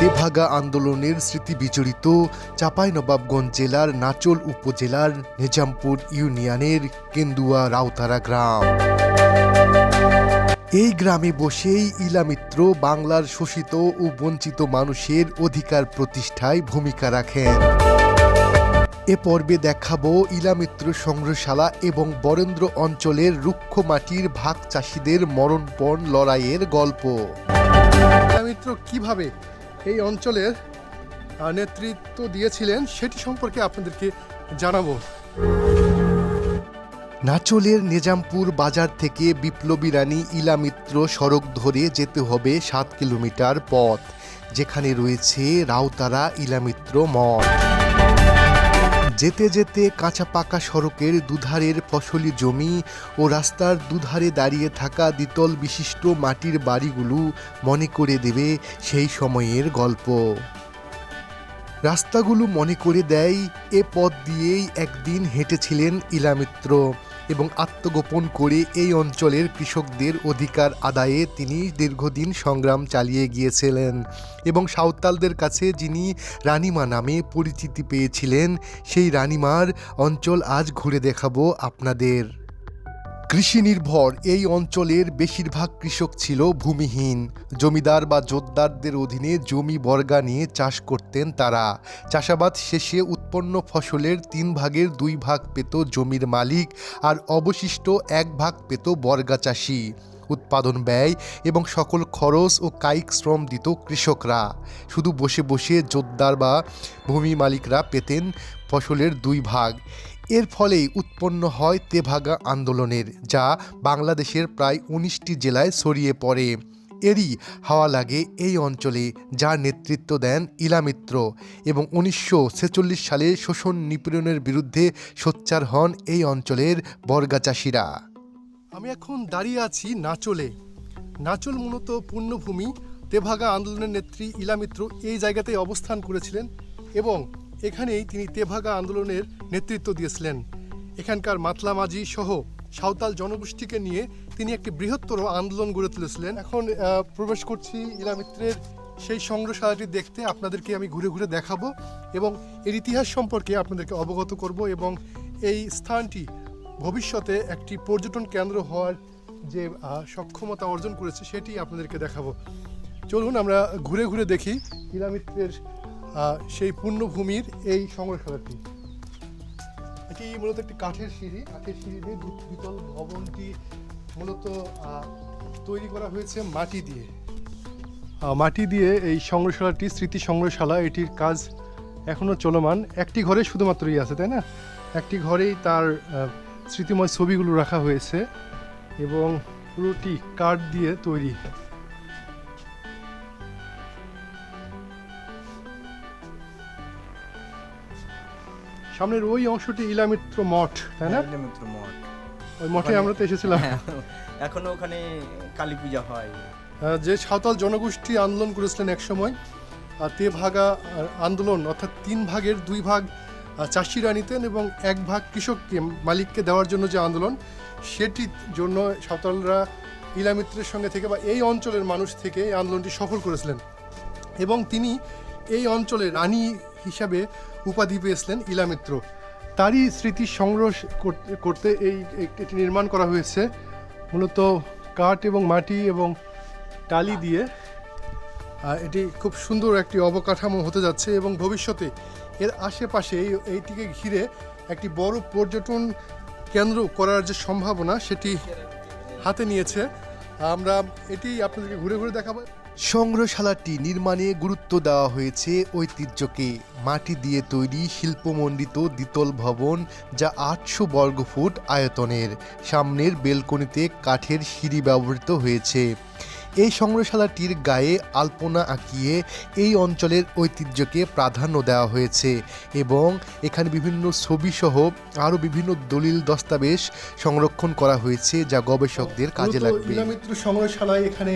তেভাগা আন্দোলনের স্মৃতি বিজড়িত চাঁপাইনবাবগঞ্জ জেলার নাচল উপজেলার নিজামপুর ইউনিয়নের কেন্দুয়া রাউতারা গ্রাম। এই গ্রামে বসেই ইলামিত্র বাংলার শোষিত ও বঞ্চিত মানুষের অধিকার প্রতিষ্ঠায় ভূমিকা রাখেন। এ পর্বে দেখাবো ইলামিত্র সংগ্রহশালা এবং বরেন্দ্র অঞ্চলের রুক্ষ মাটির ভাগ চাষিদের মরণপণ লড়াইয়ের গল্প। মিত্র কীভাবে এই অঞ্চলের নেতৃত্ব দিয়েছিলেন, সেটি সম্পর্কে আপনাদেরকে জানাব। নাচলের নিজামপুর বাজার থেকে বিপ্লবী রানী ইলামিত্র সড়ক ধরে যেতে হবে সাত কিলোমিটার পথ, যেখানে রয়েছে রাউতারা ইলামিত্র মঠ। যেতে যেতে কাঁচা পাকা সড়কের দুধারের ফসলি জমি ও রাস্তার দুধারে দাঁড়িয়ে থাকা দ্বিতল বিশিষ্ট মাটির বাড়িগুলো মনে করে দেবে সেই সময়ের গল্প। রাস্তাগুলো মনে করে দেয় এ পথ দিয়েই একদিন হেঁটেছিলেন ইলামিত্র। এবং আত্মগোপন করে এই অঞ্চলের কৃষকদের অধিকার আদায়ে তিনি দীর্ঘদিন সংগ্রাম চালিয়ে গিয়েছিলেন এবং সাঁওতালদের কাছে যিনি রানিমা নামে পরিচিতি পেয়েছিলেন, সেই রানিমার অঞ্চল আজ ঘুরে দেখাবো আপনাদের। কৃষি নির্ভর এই অঞ্চলের বেশিরভাগ কৃষক ছিল ভূমিহীন। জমিদার বা জোতদারদের অধীনে জমি বর্গা নিয়ে চাষ করতেন তারা। চাষাবাদ শেষে উৎপন্ন ফসলের তিন ভাগের দুই ভাগ পেত জমির মালিক আর অবশিষ্ট এক ভাগ পেত বর্গা চাষি। উৎপাদন ব্যয় এবং সকল খরচ ও কায়িক শ্রম দিত কৃষকরা। শুধু বসে বসে জোতদার বা ভূমি মালিকরা পেতেন ফসলের দুই ভাগ। এর ফলেই উৎপন্ন হয় তেভাগা আন্দোলনের, যা বাংলাদেশের প্রায় উনিশটি জেলায় ছড়িয়ে পড়ে। এরই হাওয়া লাগে এই অঞ্চলে, যার নেতৃত্ব দেন ইলামিত্র এবং উনিশশো ছেচল্লিশ সালে শোষণ নিপীড়নের বিরুদ্ধে সোচ্চার হন এই অঞ্চলের বর্গা চাষিরা। আমি এখন দাঁড়িয়ে আছি নাচলে। নাচল মূলত পূর্ণভূমি। তেভাগা আন্দোলনের নেত্রী ইলামিত্র এই জায়গাতেই অবস্থান করেছিলেন এবং এখানেই তিনি তেভাগা আন্দোলনের নেতৃত্ব দিয়েছিলেন। এখানকার মাতলা মাঝি সহ সাঁওতাল জনগোষ্ঠীকে নিয়ে তিনি একটি বৃহত্তর আন্দোলন গড়ে তুলেছিলেন। এখন প্রবেশ করছি ইলামিত্রের সেই সংগ্রহশালাটি দেখতে। আপনাদেরকে আমি ঘুরে ঘুরে দেখাবো এবং এর ইতিহাস সম্পর্কে আপনাদেরকে অবগত করব এবং এই স্থানটি ভবিষ্যতে একটি পর্যটন কেন্দ্র হওয়ার যে সক্ষমতা অর্জন করেছে সেটি আপনাদেরকে দেখাবো। চলুন আমরা ঘুরে ঘুরে দেখি হিরামিত্রের আহ, সেই পূর্ণভূমির এই সংগ্রহশালাটি। এটি মূলত একটি কাঠের সিঁড়ি। কাঠের সিঁড়ি দিয়ে দ্বিতল ভবনটি মূলত তৈরি করা হয়েছে মাটি দিয়ে। মাটি দিয়ে এই সংগ্রহশালাটি, স্মৃতি সংগ্রহশালা, এটির কাজ এখনও চলমান। একটি ঘরে শুধুমাত্রই আছে, তাই না? একটি ঘরেই তার স্মৃতিময় ছবিগুলো রাখা হয়েছে এবং পুরোটি কাঠ দিয়ে তৈরি। সামনের ওই অংশটি ইলামিত্র মঠ তাই না? হ্যাঁ, মিত্র মঠ। ওই মঠে আমরা তো এসেছিলাম। হ্যাঁ, এখনও ওখানে কালী পূজা হয়। যে সাঁওতাল জনগোষ্ঠী আন্দোলন করেছিলেন একসময় আর তে ভাগা আন্দোলন অর্থাৎ তিন ভাগের দুই ভাগ চাষিরা নিতেন এবং এক ভাগ কৃষককে মালিককে দেওয়ার জন্য যে আন্দোলন সেটির জন্য সাঁওতালরা ইলামিত্রের সঙ্গে থেকে বা এই অঞ্চলের মানুষ থেকে এই আন্দোলনটি সফল করেছিলেন। এবং তিনি এই অঞ্চলের রানী হিসাবে উপাধি পেয়েছিলেন ইলামিত্র তারই স্মৃতি সংগ্রহ করতে এই এটি নির্মাণ করা হয়েছে। মূলত কাঠ এবং মাটি এবং টালি দিয়ে। এটি খুব সুন্দর একটি অবকাঠামো হতে যাচ্ছে এবং ভবিষ্যতে এর আশেপাশে এই, এইটিকে ঘিরে একটি বড় পর্যটন কেন্দ্র করার যে সম্ভাবনা সেটি হাতে নিয়েছে। আমরা এটি আপনাদেরকে ঘুরে ঘুরে দেখাবো। সংগ্রহশালাটি নির্মাণে গুরুত্ব দেওয়া হয়েছে ঐতিহ্যকে। মাটি দিয়ে তৈরি শিল্পমণ্ডিত দ্বিতল ভবন যা আটশো বর্গফুট আয়তনের। সামনের বেলকনিতে কাঠের সিঁড়ি ব্যবহৃত হয়েছে। এই সংগ্রহশালাটির গায়ে আলপনা আঁকিয়ে এই অঞ্চলের ঐতিহ্যকে প্রাধান্য দেওয়া হয়েছে এবং এখানে বিভিন্ন ছবিসহ আরও বিভিন্ন দলিল দস্তাবেজ সংরক্ষণ করা হয়েছে যা গবেষকদের কাজে লাগবে। সংগ্রহশালায় এখানে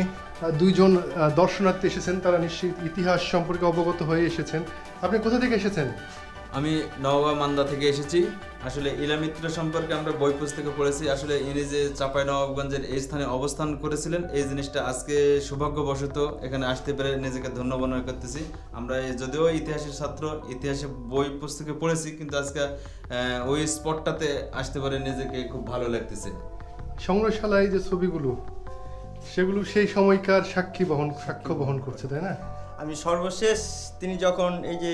দুইজন দর্শনার্থী এসেছেন তারা নিশ্চিত ইতিহাস সম্পর্কে অবগত হয়ে এসেছেন। আপনি কোথা থেকে এসেছেন? আমি নওগাঁ মান্দা থেকে এসেছি। আসলে ইলামিত্র সম্পর্কে আমরা বই পুস্তকে পড়েছি। আসলে ইনি যে চাপাই নবাবগঞ্জের এই স্থানে অবস্থান করেছিলেন এই জিনিসটা আজকে সৌভাগ্যবশত এখানে আসতে পেরে নিজেকে ধন্য মনে করতেছি। আমরা যদিও ইতিহাসের ছাত্র ইতিহাসে বই পুস্তকে পড়েছি কিন্তু আজকে ওই স্পটটাতে আসতে পারে নিজেকে খুব ভালো লাগতেছে। সংগ্রহশালায় যে ছবিগুলো সেগুলো সেই সময়কার সাক্ষী বহন সাক্ষ্য বহন করছে তাই না? আমি সর্বশেষ তিনি যখন এই যে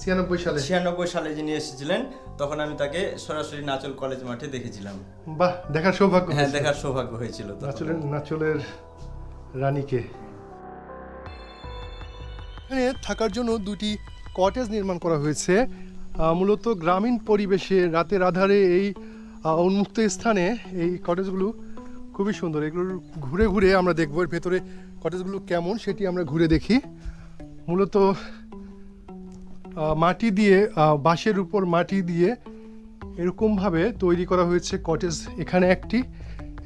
ছিয়ানব্বই সালে। ছিয়ানব্বই সালে যিনি এসেছিলেন তখন আমি তাকে সরাসরি নাচল কলেজ মাঠে দেখেছিলাম। বাহ দেখার সৌভাগ্য হ্যাঁ দেখার সৌভাগ্য হয়েছিল নাচলের নাচলের রানীকে। এখানে থাকার জন্য দুটি কটেজ নির্মাণ করা হয়েছে। মূলত গ্রামীণ পরিবেশে রাতের আধারে এই উন্মুক্ত স্থানে এই কটেজগুলো খুবই সুন্দর। এগুলো ঘুরে ঘুরে আমরা দেখব এর ভেতরে কটেজগুলো কেমন সেটি আমরা ঘুরে দেখি। মূলত মাটি দিয়ে বাঁশের উপর মাটি দিয়ে এরকমভাবে তৈরি করা হয়েছে কটেজ এখানে একটি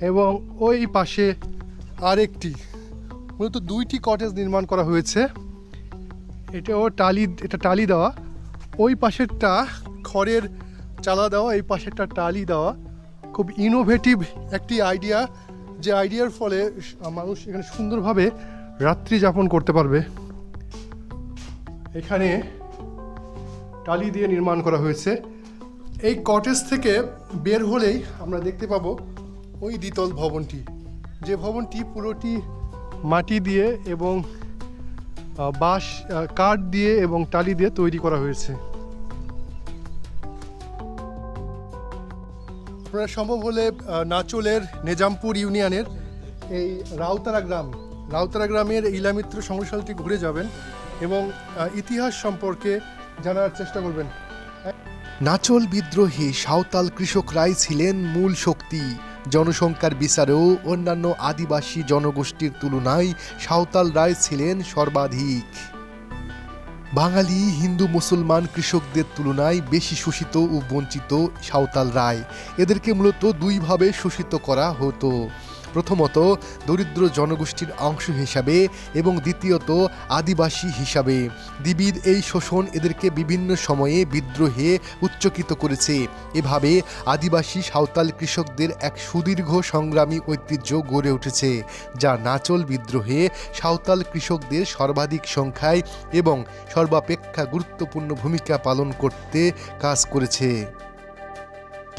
এবং ওই পাশে আরেকটি। মূলত দুইটি কটেজ নির্মাণ করা হয়েছে। এটাও টালি, এটা টালি দেওয়া। ওই পাশেরটা খড়ের চালা দেওয়া, এই পাশেরটা টালি দেওয়া। খুব ইনোভেটিভ একটি আইডিয়া যে আইডিয়ার ফলে মানুষ এখানে সুন্দরভাবে রাত্রি যাপন করতে পারবে। এখানে টালি দিয়ে নির্মাণ করা হয়েছে। এই কটেজ থেকে বের হলেই আমরা দেখতে পাবো ওই দ্বিতল ভবনটি। যে ভবনটি পুরোটি মাটি দিয়ে এবং বাঁশ কাঠ দিয়ে এবং টালি দিয়ে তৈরি করা হয়েছে। আপনারা সম্ভব হলে নাচলের নেজামপুর ইউনিয়নের এই রাউতারা গ্রাম, রাউতারা গ্রামের ইলামিত্র সংগ্রহশালাটি ঘুরে যাবেন এবং ইতিহাস সম্পর্কে জানার চেষ্টা করবেন। নাচল বিদ্রোহী সাঁওতাল কৃষকরাই ছিলেন মূল শক্তি। জনসংখ্যার বিচারেও অন্যান্য আদিবাসী জনগোষ্ঠীর তুলনায় সাঁওতাল রায় ছিলেন সর্বাধিক। বাঙালি, হিন্দু, মুসলমান কৃষকদের তুলনায় বেশি শোষিত ও বঞ্চিত সাঁওতাল রায়। এদেরকে মূলত দুইভাবে শোষিত করা হতো। প্রথমত দরিদ্র জনগোষ্ঠীর অংশ হিসাবে এবং দ্বিতীয়ত আদিবাসী হিসাবে। দ্বিবিধ এই শোষণ এদেরকে বিভিন্ন সময়ে বিদ্রোহে উচ্চকিত করেছে। এভাবে আদিবাসী সাঁওতাল কৃষকদের এক সুদীর্ঘ সংগ্রামী ঐতিহ্য গড়ে উঠেছে, যা নাচল বিদ্রোহে সাঁওতাল কৃষকদের সর্বাধিক সংখ্যায় এবং সর্বাপেক্ষা গুরুত্বপূর্ণ ভূমিকা পালন করতে কাজ করেছে।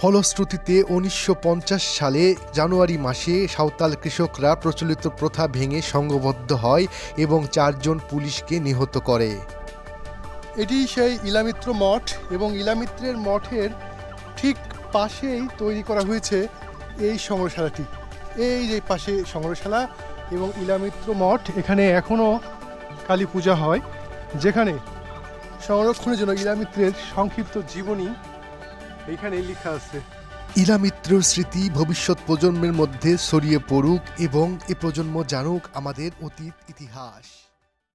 ফলশ্রুতিতে উনিশশো পঞ্চাশ সালে জানুয়ারি মাসে সাঁওতাল কৃষকরা প্রচলিত প্রথা ভেঙে সংঘবদ্ধ হয় এবং চারজন পুলিশকে নিহত করে। এটি সেই ইলামিত্র মঠ এবং ইলামিত্রের মঠের ঠিক পাশেই তৈরি করা হয়েছে এই সংগ্রহশালাটি। এই যে পাশে সংগ্রহশালা এবং ইলামিত্র মঠ, এখানে এখনও কালী পূজা হয়, যেখানে সংরক্ষণের জন্য ইলামিত্রের সংক্ষিপ্ত জীবনী এইখানে লেখা আছে। ইলামিত্রর স্মৃতি ভবিষ্যৎ প্রজন্মের মধ্যে ছড়িয়ে পড়ুক এবং এ প্রজন্ম জানুক আমাদের অতীত ইতিহাস।